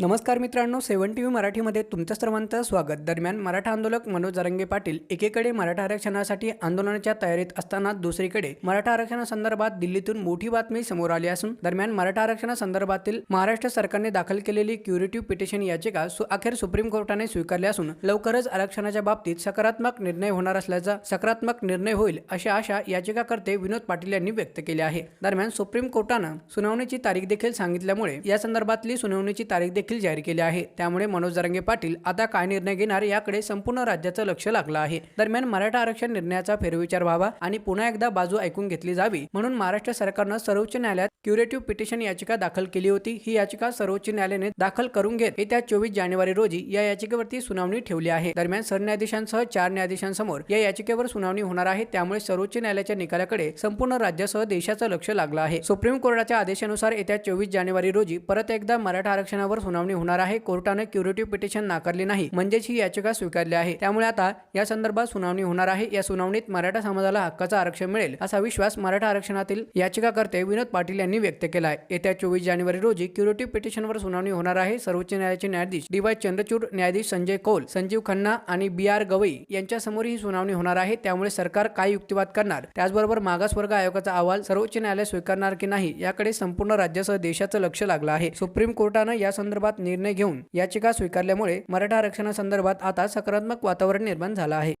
नमस्कार मित्रांनो सेवन T V मराठीमध्ये तुमचं सर्वांचं स्वागत. दरम्यान मराठा आंदोलक मनोज जरंगे पाटील एकीकडे मराठा आरक्षणासाठी आंदोलनाच्या तयारीत असताना दुसरीकडे मराठा आरक्षणासंदर्भात दिल्लीतून मोठी बातमी समोर आली असून दरम्यान मराठा आरक्षणासंदर्भातील महाराष्ट्र सरकारने दाखल केलेली क्युरेटिव्ह पिटिशन याचिका सु अखेर सुप्रीम कोर्टाने स्वीकारली असून लवकरच आरक्षणाच्या बाबतीत सकारात्मक निर्णय होणार असल्याचा सकारात्मक निर्णय होईल अशी आशा याचिकाकर्ते विनोद पाटील यांनी व्यक्त केली आहे. दरम्यान सुप्रीम कोर्टानं सुनावणीची तारीख देखील सांगितल्यामुळे या संदर्भातली सुनावणीची तारीख देखील जाहीर केले आहे. त्यामुळे मनोज जरंगे पाटील आता काय निर्णय घेणार याकडे संपूर्ण राज्याचं लक्ष लागलं आहे. दरम्यान मराठा आरक्षण निर्णयाचा फेरविचार व्हावा आणि पुन्हा एकदा बाजू ऐकून घेतली जावी म्हणून महाराष्ट्र सरकारनं सर्वोच्च न्यायालयात क्युरेटिव्ह पिटिशन याचिका दाखल केली होती. ही याचिका सर्वोच्च न्यायालयाने दाखल करून घेत येत्या चोवीस जानेवारी रोजी या याचिकेवरती सुनावणी ठेवली आहे. दरम्यान सरन्यायाधीशांसह चार न्यायाधीशांसमोर या याचिकेवर सुनावणी होणार आहे. त्यामुळे सर्वोच्च न्यायालयाच्या निकालाकडे संपूर्ण राज्यासह देशाचं लक्ष लागलं आहे. सुप्रीम कोर्टाच्या आदेशानुसार येत्या चोवीस जानेवारी रोजी परत एकदा मराठा आरक्षणावर सुनावणी सुनावणी होणार आहे. कोर्टाने क्युरेटिव्ह पिटिशन नाकारली नाही. म्हणजेच ही याचिका स्वीकारली आहे. त्यामुळे आता या संदर्भात सुनावणी होणार आहे. या सुनावणीत मराठा समाजाला हक्काचं आरक्षण मिळेल असा विश्वास मराठा आरक्षणातील याचिकाकर्ते विनोद पाटील यांनी व्यक्त केला आहे येत्या चोवीस जानेवारी रोजी क्युरेटिव्ह पिटिशनवर सुनावणी होणार आहे. सर्वोच्च न्यायालयाचे न्यायाधीश डी वाय चंद्रचूड न्यायाधीश संजय कौल संजीव खन्ना आणि बी आर गवई यांच्यासमोर ही सुनावणी होणार आहे. त्यामुळे सरकार काय युक्तिवाद करणार? त्याचबरोबर मागासवर्ग आयोगाचा अहवाल सर्वोच्च न्यायालय स्वीकारणार की नाही याकडे संपूर्ण राज्यासह देशाचं लक्ष लागलं आहे. सुप्रीम कोर्टानं या संदर्भात निर्णय घेऊन याचिका स्वीकारल्यामुळे मराठा आरक्षणासंदर्भात आता सकारात्मक वातावरण निर्माण झालं आहे.